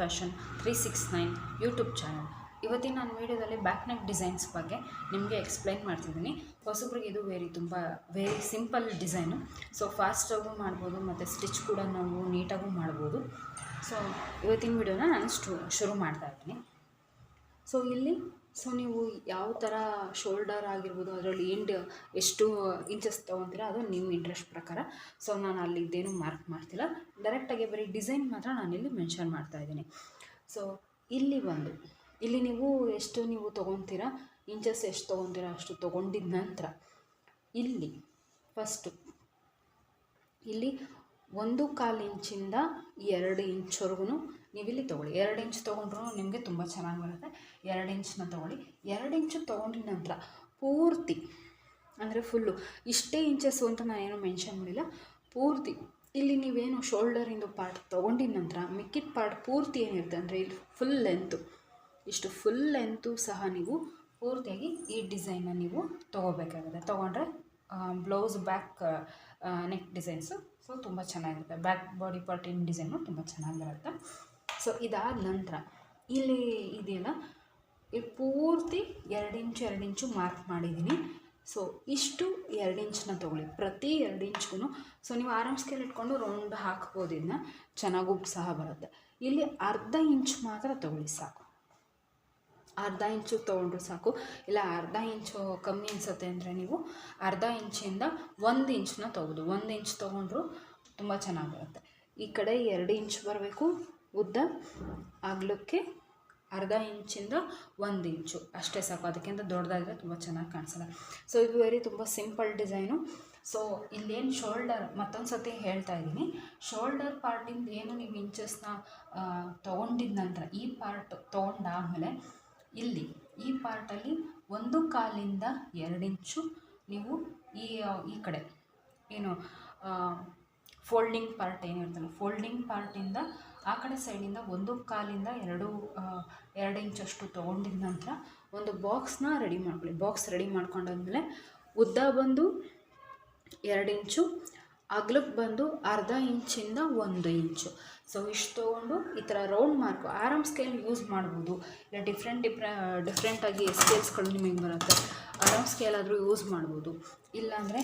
Fashion three six nine YouTube channel. ಇವತ್ತಿನ ನಾನು ವೀಡಿಯೋದಲ್ಲಿ ಬ್ಯಾಕ್ ನೆಕ್ ಡಿಸೈನ್ಸ್ ಬಗ್ಗೆ ನಿಮಗೆ ಎಕ್ಸ್ಪ್ಲೈನ್ ಮಾಡ್ತಿದ್ದೀನಿ. ಹೊಸಬ್ರಿಗೆ ಇದು ವೆರಿ ತುಂಬ ವೆರಿ ಸಿಂಪಲ್ ಡಿಸೈನು. ಸೊ ಫಾಸ್ಟಾಗೂ ಮಾಡ್ಬೋದು, ಮತ್ತು ಸ್ಟಿಚ್ ಕೂಡ ನಾವು ನೀಟಾಗೂ ಮಾಡ್ಬೋದು. ಸೊ ಇವತ್ತಿನ ವೀಡಿಯೋನ ನಾನು ಶುರು ಮಾಡ್ತಾ ಇದ್ದೀನಿ. ಸೊ ಇಲ್ಲಿ ಸೊ ನೀವು ಯಾವ ಥರ ಶೋಲ್ಡರ್ ಆಗಿರ್ಬೋದು, ಅದರಲ್ಲಿ ಎಂಡ್ ಎಷ್ಟು ಇಂಚಸ್ ತೊಗೊತೀರ, ಅದು ನಿಮ್ಮ ಇಂಟ್ರೆಸ್ಟ್ ಪ್ರಕಾರ. ಸೊ ನಾನು ಅಲ್ಲಿ ಇದೇನು ಮಾರ್ಕ್ ಮಾಡ್ತಿಲ್ಲ. ಡೈರೆಕ್ಟಾಗಿ ಬರೀ ಡಿಸೈನ್ ಮಾತ್ರ ನಾನಿಲ್ಲಿ ಮೆನ್ಷನ್ ಮಾಡ್ತಾ ಇದ್ದೀನಿ. ಸೊ ಇಲ್ಲಿ ಬಂದು ಇಲ್ಲಿ ನೀವು ಎಷ್ಟು ನೀವು ತೊಗೊತೀರ ಇಂಚಸ್ ಎಷ್ಟು ತೊಗೊತೀರ, ಅಷ್ಟು ತೊಗೊಂಡಿದ ನಂತರ, ಇಲ್ಲಿ ಫಸ್ಟು ಇಲ್ಲಿ ಒಂದು ಕಾಲು ಇಂಚಿಂದ ಎರಡು ಇಂಚ್ವರೆಗೂ ನೀವಿಲ್ಲಿ ತೊಗೊಳ್ಳಿ. ಎರಡು ಇಂಚ್ ತೊಗೊಂಡ್ರು ನಿಮಗೆ ತುಂಬ ಚೆನ್ನಾಗಿ ಬರುತ್ತೆ. ಎರಡು ಇಂಚನ್ನ ತೊಗೊಳ್ಳಿ. ಎರಡು ಇಂಚು ತೊಗೊಂಡಿದ ನಂತರ ಪೂರ್ತಿ, ಅಂದರೆ ಫುಲ್ಲು, ಇಷ್ಟೇ ಇಂಚಸ್ಸು ಅಂತ ನಾನೇನು ಮೆನ್ಷನ್ ಮಾಡಿಲ್ಲ. ಪೂರ್ತಿ, ಇಲ್ಲಿ ನೀವೇನು ಶೋಲ್ಡರಿಂದು ಪಾರ್ಟ್ ತೊಗೊಂಡಿದ ನಂತರ ಮಿಕ್ಕಿದ ಪಾರ್ಟ್ ಪೂರ್ತಿ ಏನಿರುತ್ತೆ ಅಂದರೆ ಇಲ್ಲಿ ಫುಲ್ ಲೆಂತು, ಇಷ್ಟು ಫುಲ್ ಲೆಂತು ಸಹ ನೀವು ಪೂರ್ತಿಯಾಗಿ ಈ ಡಿಸೈನನ್ನ ನೀವು ತೊಗೋಬೇಕಾಗುತ್ತೆ. ತೊಗೊಂಡ್ರೆ blouse back neck designs, so ತುಂಬ ಚೆನ್ನಾಗಿರುತ್ತೆ. ಬ್ಯಾಕ್ ಬಾಡಿ ಪಾರ್ಟಿನ ಡಿಸೈನು ತುಂಬ ಚೆನ್ನಾಗಿ ಬರುತ್ತೆ. ಸೊ ಇದಾದ ನಂತರ ಇಲ್ಲಿ ಇದೆಯಲ್ಲ ಈ ಪೂರ್ತಿ ಎರಡು ಇಂಚು ಎರಡು ಇಂಚು ಮಾರ್ಕ್ ಮಾಡಿದ್ದೀನಿ. ಸೊ ಇಷ್ಟು ಎರಡು ಇಂಚನ್ನ ತೊಗೊಳ್ಳಿ. ಪ್ರತಿ ಎರಡು ಇಂಚ್ಗೂ ಸೊ ನೀವು ಆರಾಮ್ ಸ್ಕೇಲ್ ಇಟ್ಕೊಂಡು ರೌಂಡ್ ಹಾಕ್ಬೋದು ಇದನ್ನ ಚೆನ್ನಾಗೂ ಸಹ ಬರುತ್ತೆ. ಇಲ್ಲಿ ಅರ್ಧ ಇಂಚ್ ಮಾತ್ರ ತೊಗೊಳ್ಳಿ ಸಾಕು. ಅರ್ಧ ಇಂಚು ತೊಗೊಂಡ್ರು ಸಾಕು. ಇಲ್ಲ, ಅರ್ಧ ಇಂಚು ಕಮ್ಮಿ ಅನಿಸುತ್ತೆ ಅಂದರೆ ನೀವು ಅರ್ಧ ಇಂಚಿಂದ ಒಂದು ಇಂಚನ್ನ ತೊಗೋದು ಒಂದು ಇಂಚ್ ತೊಗೊಂಡ್ರು ತುಂಬ ಚೆನ್ನಾಗಿ ಬರುತ್ತೆ. ಈ ಕಡೆ ಎರಡು ಇಂಚ್ ಬರಬೇಕು. ಉದ್ದ ಅಗಲಕ್ಕೆ ಅರ್ಧ ಇಂಚಿಂದ ಒಂದು ಇಂಚು. ಅಷ್ಟೇ ಸಾಕು, ಅದಕ್ಕಿಂತ ದೊಡ್ಡದಾದರೆ ತುಂಬ ಚೆನ್ನಾಗಿ ಕಾಣಿಸಲ್ಲ. ಸೊ ಇದು ವೆರಿ ತುಂಬ ಸಿಂಪಲ್ ಡಿಸೈನು ಸೊ ಇಲ್ಲೇನು ಶೋಲ್ಡರ್ ಮತ್ತೊಂದು ಸತಿ ಹೇಳ್ತಾ ಇದ್ದೀನಿ. ಶೋಲ್ಡರ್ ಪಾರ್ಟಿಂದ ಏನು ನೀವು ಇಂಚಸ್ನ ತೊಗೊಂಡಿದ ನಂತರ, ಈ ಪಾರ್ಟ್ ತೊಗೊಂಡಾದಮೇಲೆ ಇಲ್ಲಿ, ಈ ಪಾರ್ಟಲ್ಲಿ ಒಂದು ಕಾಲಿಂದ ಎರಡು ಇಂಚು ನೀವು ಈ ಈ ಕಡೆ ಏನು ಫೋಲ್ಡಿಂಗ್ ಪಾರ್ಟ್ ಏನಿರ್ತಲ್ಲ ಫೋಲ್ಡಿಂಗ್ ಪಾರ್ಟಿಂದ ಆ ಕಡೆ ಸೈಡಿಂದ ಒಂದು ಕಾಲಿಂದ ಎರಡು ಎರಡು ಇಂಚಷ್ಟು ತೊಗೊಂಡಿದ ನಂತರ ಒಂದು ಬಾಕ್ಸ್ನ ರೆಡಿ ಮಾಡ್ಕೊಳ್ಳಿ. ಬಾಕ್ಸ್ ರೆಡಿ ಮಾಡ್ಕೊಂಡಾದ್ಮೇಲೆ ಉದ್ದ ಬಂದು ಎರಡು ಇಂಚು ಅಗ್ಲಕ್ಕೆ ಬಂದು ಅರ್ಧ ಇಂಚಿಂದ ಒಂದು ಇಂಚು ಸೊ ಇಷ್ಟು ತೊಗೊಂಡು ಈ ಥರ ರೌಂಡ್ ಮಾರ್ಕು ಆರಾಮ್ ಸ್ಕೇಲ್ ಯೂಸ್ ಮಾಡ್ಬೋದು. ಇಲ್ಲ ಡಿಫ್ರೆಂಟ್ ಡಿಫ್ರೆ ಡಿಫ್ರೆಂಟಾಗಿ ಸ್ಕೇಲ್ಸ್ಗಳು ನಿಮಗೆ ಬರುತ್ತೆ. ಆರಾಮ್ ಸ್ಕೇಲ್ ಆದರೂ ಯೂಸ್ ಮಾಡ್ಬೋದು. ಇಲ್ಲಾಂದರೆ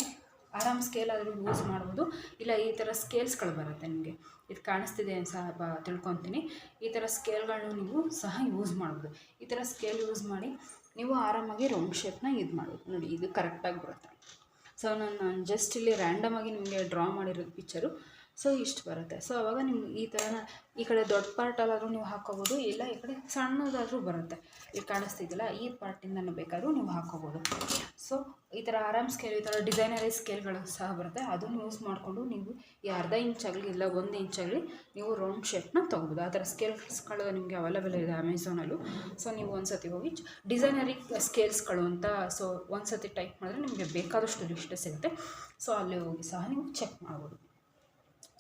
ಆರಾಮ್ ಸ್ಕೇಲ್ ಆದರೂ ಯೂಸ್ ಮಾಡ್ಬೋದು. ಇಲ್ಲ ಈ ಥರ ಸ್ಕೇಲ್ಸ್ಗಳು ಬರುತ್ತೆ ನಿಮಗೆ. ಇದು ಕಾಣಿಸ್ತಿದೆ ಸಹ ಬ ತಿಳ್ಕೊತೀನಿ. ಈ ಥರ ಸ್ಕೇಲ್ಗಳನ್ನು ನೀವು ಸಹ ಯೂಸ್ ಮಾಡ್ಬೋದು. ಈ ಥರ ಸ್ಕೇಲ್ ಯೂಸ್ ಮಾಡಿ ನೀವು ಆರಾಮಾಗಿ ರೌಂಡ್ ಶೇಪ್ನ ಇದು ಮಾಡಬೇಕು ನೋಡಿ, ಇದು ಕರೆಕ್ಟಾಗಿ ಬರುತ್ತೆ. ಸೊ ನಾನು ನಾನು ಜಸ್ಟ್ ಇಲ್ಲಿ ರ್ಯಾಂಡಮ್ ಆಗಿ ನಿಮಗೆ ಡ್ರಾ ಮಾಡಿರೋದು ಪಿಕ್ಚರು ಸೊ ಇಷ್ಟು ಬರುತ್ತೆ. ಸೊ ಅವಾಗ ನಿಮ್ಗೆ ಈ ಥರನ ಈ ಕಡೆ ದೊಡ್ಡ ಪಾರ್ಟಲ್ಲಾದರೂ ನೀವು ಹಾಕೋಬೋದು, ಇಲ್ಲ ಈ ಕಡೆ ಸಣ್ಣದಾದರೂ ಬರುತ್ತೆ. ಇಲ್ಲಿ ಕಾಣಿಸ್ತಿದ್ದಿಲ್ಲ ಈ ಪಾರ್ಟಿಂದನೂ ಬೇಕಾದರೂ ನೀವು ಹಾಕೋಬೋದು. ಸೊ ಈ ಥರ ಆರಾಮ್ ಸ್ಕೇಲ್ ಈ ಥರ ಡಿಸೈನರಿ ಸ್ಕೇಲ್ಗಳು ಸಹ ಬರುತ್ತೆ. ಅದನ್ನು ಯೂಸ್ ಮಾಡಿಕೊಂಡು ನೀವು ಈ ಅರ್ಧ ಇಂಚಾಗಲಿ ಇಲ್ಲ ಒಂದು ಇಂಚಾಗಲಿ ನೀವು ರೌಂಡ್ ಶೇಪ್ನ ತೊಗೋಬೋದು. ಆ ಥರ ಸ್ಕೇಲ್ಸ್ಗಳು ನಿಮಗೆ ಅವೈಲೇಬಲ್ ಇದೆ ಅಮೆಝಾನಲ್ಲೂ ಸೊ ನೀವು ಒಂದು ಸತಿ ಹೋಗಿ ಡಿಸೈನರಿ ಸ್ಕೇಲ್ಸ್ಗಳು ಅಂತ ಸೊ ಒಂದು ಸತಿ ಟೈಪ್ ಮಾಡಿದ್ರೆ ನಿಮಗೆ ಬೇಕಾದಷ್ಟು ಲಿಸ್ಟ್ ಸಿಗುತ್ತೆ. ಸೊ ಅಲ್ಲಿ ಹೋಗಿ ಸಹ ನೀವು ಚೆಕ್ ಮಾಡ್ಬೋದು.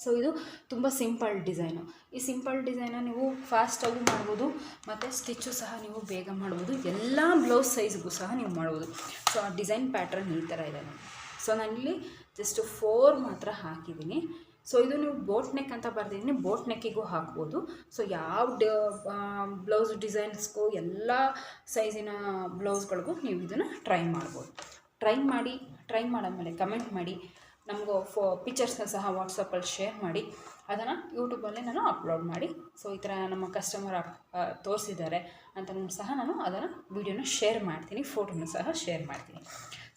ಸೊ ಇದು ತುಂಬ ಸಿಂಪಲ್ ಡಿಸೈನು ಈ ಸಿಂಪಲ್ ಡಿಸೈನ ನೀವು ಫಾಸ್ಟಾಗೂ ಮಾಡ್ಬೋದು, ಮತ್ತು ಸ್ಟಿಚ್ಚು ಸಹ ನೀವು ಬೇಗ ಮಾಡ್ಬೋದು. ಎಲ್ಲ ಬ್ಲೌಸ್ ಸೈಜ್ಗೂ ಸಹ ನೀವು ಮಾಡ್ಬೋದು. ಸೊ ಆ ಡಿಸೈನ್ ಪ್ಯಾಟ್ರನ್ ಈ ಥರ ಇದೆ. ನೋಡಿ ಸೊ ನಾನಿಲ್ಲಿ ಜಸ್ಟ್ ಫೋರ್ ಮಾತ್ರ ಹಾಕಿದ್ದೀನಿ. ಸೊ ಇದು ನೀವು ಬೋಟ್ ನೆಕ್ ಅಂತ ಬರ್ದಿದ್ದೀನಿ. ಬೋಟ್ ನೆಕ್ಕಿಗೂ ಹಾಕ್ಬೋದು. ಸೊ ಯಾವ ಬ್ಲೌಸ್ ಡಿಸೈನ್ಸ್ಗೂ ಎಲ್ಲ ಸೈಜಿನ ಬ್ಲೌಸ್ಗಳಿಗೂ ನೀವು ಇದನ್ನು ಟ್ರೈ ಮಾಡ್ಬೋದು. ಟ್ರೈ ಮಾಡಿ ಟ್ರೈ ಮಾಡಾದ್ಮೇಲೆ ಕಮೆಂಟ್ ಮಾಡಿ. ನಮಗೂ ಫೋ ಪಿಕ್ಚರ್ಸ್ನ ಸಹ ವಾಟ್ಸಪ್ಪಲ್ಲಿ ಶೇರ್ ಮಾಡಿ, ಅದನ್ನು ಯೂಟ್ಯೂಬಲ್ಲಿ ನಾನು ಅಪ್ಲೋಡ್ ಮಾಡಿ ಸೊ ಈ ಥರ ನಮ್ಮ ಕಸ್ಟಮರ್ ತೋರಿಸಿದ್ದಾರೆ ಅಂತ ಸಹ ನಾನು ಅದನ್ನು ವೀಡಿಯೋನ ಶೇರ್ ಮಾಡ್ತೀನಿ ಫೋಟೋನ ಸಹ ಶೇರ್ ಮಾಡ್ತೀನಿ.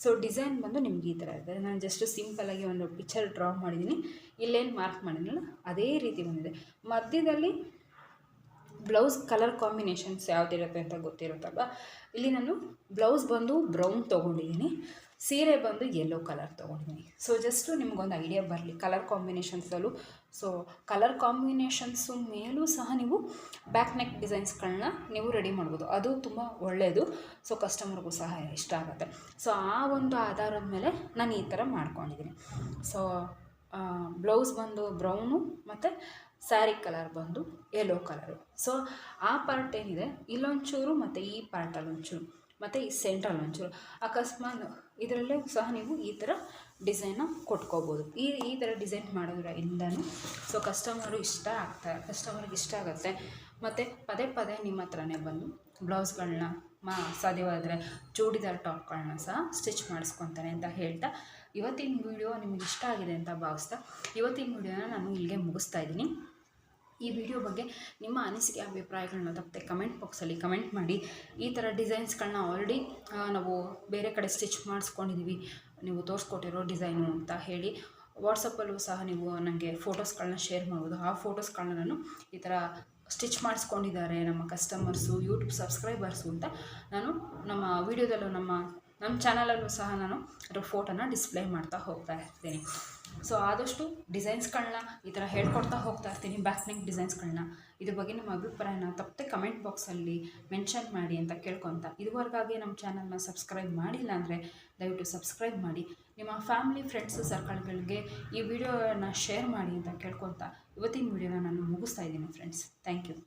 ಸೊ ಡಿಸೈನ್ ಬಂದು ನಿಮ್ಗೆ ಈ ಥರ ಇದೆ. ನಾನು ಜಸ್ಟ್ ಸಿಂಪಲಾಗಿ ಒಂದು ಪಿಕ್ಚರ್ ಡ್ರಾ ಮಾಡಿದ್ದೀನಿ ಇಲ್ಲೇನು ಮಾರ್ಕ್ ಮಾಡಿದ್ನಲ್ಲ ಅದೇ ರೀತಿ ಬಂದಿದೆ. ಮಧ್ಯದಲ್ಲಿ ಬ್ಲೌಸ್ ಕಲರ್ ಕಾಂಬಿನೇಷನ್ಸ್ ಯಾವುದಿರುತ್ತೆ ಅಂತ ಗೊತ್ತಿರುತ್ತಲ್ವ? ಇಲ್ಲಿ ನಾನು ಬ್ಲೌಸ್ ಬಂದು ಬ್ರೌನ್ ತೊಗೊಂಡಿದ್ದೀನಿ ಸೀರೆ ಬಂದು ಯೆಲ್ಲೋ ಕಲರ್ ತೊಗೊಂಡಿದ್ದೀನಿ ಸೊ ಜಸ್ಟು ನಿಮಗೊಂದು ಐಡಿಯಾ ಬರಲಿ ಕಲರ್ ಕಾಂಬಿನೇಷನ್ಸಲ್ಲೂ ಸೊ ಕಲರ್ ಕಾಂಬಿನೇಷನ್ಸು ಮೇಲೂ ಸಹ ನೀವು ಬ್ಯಾಕ್ ನೆಕ್ ಡಿಸೈನ್ಸ್ಗಳನ್ನ ನೀವು ರೆಡಿ ಮಾಡ್ಬೋದು. ಅದು ತುಂಬ ಒಳ್ಳೆಯದು ಸೊ ಕಸ್ಟಮರ್ಗೂ ಸಹ ಇಷ್ಟ ಆಗುತ್ತೆ. ಸೊ ಆ ಒಂದು ಆಧಾರದ ಮೇಲೆ ನಾನು ಈ ಥರ ಮಾಡ್ಕೊಂಡಿದ್ದೀನಿ ಸೊ ಬ್ಲೌಸ್ ಬಂದು ಬ್ರೌನು ಮತ್ತು ಸ್ಯಾರಿ ಕಲರ್ ಬಂದು ಯೆಲ್ಲೋ ಕಲರು ಸೊ ಆ ಪಾರ್ಟ್ ಏನಿದೆ? ಇಲ್ಲೊಂಚೂರು ಮತ್ತು ಈ ಪಾರ್ಟಲ್ಲಿ ಒಂಚೂರು ಮತ್ತು ಈ ಸೆಂಟ್ರಲ್ ಒಂಚೂರು. ಅಕಸ್ಮಾತ್ ಇದರಲ್ಲೇ ಸಹ ನೀವು ಈ ಥರ ಡಿಸೈನ್ನ ಕೊಟ್ಕೋಬೋದು. ಈ ಈ ಥರ ಡಿಸೈನ್ ಮಾಡೋದ್ರಿಂದನೂ ಸೊ ಕಸ್ಟಮರು ಇಷ್ಟ ಆಗ್ತಾ ಕಸ್ಟಮರ್ಗೆ ಇಷ್ಟ ಆಗುತ್ತೆ. ಮತ್ತು ಪದೇ ಪದೇ ನಿಮ್ಮ ಹತ್ರನೇ ಬಂದು ಬ್ಲೌಸ್ಗಳನ್ನ ಮಾ, ಸಾಧ್ಯವಾದರೆ ಚೂಡಿದಾರ್ ಟಾಪ್ಗಳನ್ನ ಸಹ ಸ್ಟಿಚ್ ಮಾಡಿಸ್ಕೊತಾನೆ ಅಂತ ಹೇಳ್ತಾ ಇವತ್ತಿನ ವಿಡಿಯೋ ನಿಮಗೆ ಇಷ್ಟ ಆಗಿದೆ ಅಂತ ಭಾವಿಸ್ತಾ, ಇವತ್ತಿನ ವಿಡಿಯೋನ ನಾನು ಇಲ್ಲಿಗೆ ಮುಗಿಸ್ತಾ ಇದ್ದೀನಿ. ಈ ವಿಡಿಯೋ ಬಗ್ಗೆ ನಿಮ್ಮ ಅನಿಸಿಕೆ, ಅಭಿಪ್ರಾಯಗಳನ್ನ ತಪ್ಪದೆ ಕಮೆಂಟ್ ಬಾಕ್ಸಲ್ಲಿ ಕಮೆಂಟ್ ಮಾಡಿ. ಈ ಥರ ಡಿಸೈನ್ಸ್ಗಳನ್ನ ಆಲ್ರೆಡಿ ನಾವು ಬೇರೆ ಕಡೆ ಸ್ಟಿಚ್ ಮಾಡಿಸ್ಕೊಂಡಿದ್ದೀವಿ ನೀವು ತೋರಿಸ್ಕೊಟ್ಟಿರೋ ಡಿಸೈನು ಅಂತ ಹೇಳಿ ವಾಟ್ಸಪ್ಪಲ್ಲೂ ಸಹ ನೀವು ನನಗೆ ಫೋಟೋಸ್ಗಳನ್ನ ಶೇರ್ ಮಾಡ್ಬೋದು. ಆ ಫೋಟೋಸ್ಗಳನ್ನ ನಾನು ಈ ಥರ ಸ್ಟಿಚ್ ಮಾಡಿಸ್ಕೊಂಡಿದ್ದಾರೆ ನಮ್ಮ ಕಸ್ಟಮರ್ಸು ಯೂಟ್ಯೂಬ್ ಸಬ್ಸ್ಕ್ರೈಬರ್ಸು ಅಂತ. ನಾನು ನಮ್ಮ ವೀಡಿಯೋದಲ್ಲೂ ನಮ್ಮ ನಮ್ಮ ಚಾನಲಲ್ಲೂ ಸಹ ನಾನು ಅದರ ಫೋಟೋನ ಡಿಸ್ಪ್ಲೇ ಮಾಡ್ತಾ ಹೋಗ್ತಾ ಇರ್ತೀನಿ. ಸೊ ಆದಷ್ಟು ಡಿಸೈನ್ಸ್ಗಳನ್ನ ಈ ಥರ ಹೇಳ್ಕೊಡ್ತಾ ಹೋಗ್ತಾ ಇರ್ತೀನಿ ಬ್ಯಾಕ್ ನೆಕ್ ಡಿಸೈನ್ಸ್ಗಳನ್ನ. ಇದ್ರ ಬಗ್ಗೆ ನಿಮ್ಮ ಅಭಿಪ್ರಾಯನ ತಪ್ಪದೆ ಕಮೆಂಟ್ ಬಾಕ್ಸಲ್ಲಿ ಮೆನ್ಷನ್ ಮಾಡಿ ಅಂತ ಕೇಳ್ಕೊತ. ಇದುವರೆಗಾಗಿ ನಮ್ಮ ಚಾನಲ್ನ ಸಬ್ಸ್ಕ್ರೈಬ್ ಮಾಡಿಲ್ಲ ಅಂದರೆ ದಯವಿಟ್ಟು ಸಬ್ಸ್ಕ್ರೈಬ್ ಮಾಡಿ. ನಿಮ್ಮ ಫ್ಯಾಮಿಲಿ, ಫ್ರೆಂಡ್ಸು, ಸರ್ಕಲ್ಗಳಿಗೆ ಈ ವಿಡಿಯೋನ ಶೇರ್ ಮಾಡಿ ಅಂತ ಕೇಳ್ಕೊತ ಇವತ್ತಿನ ವಿಡಿಯೋನ ನಾನು ಮುಗಿಸ್ತಾ ಇದ್ದೀನಿ, ಫ್ರೆಂಡ್ಸ್. Thank you.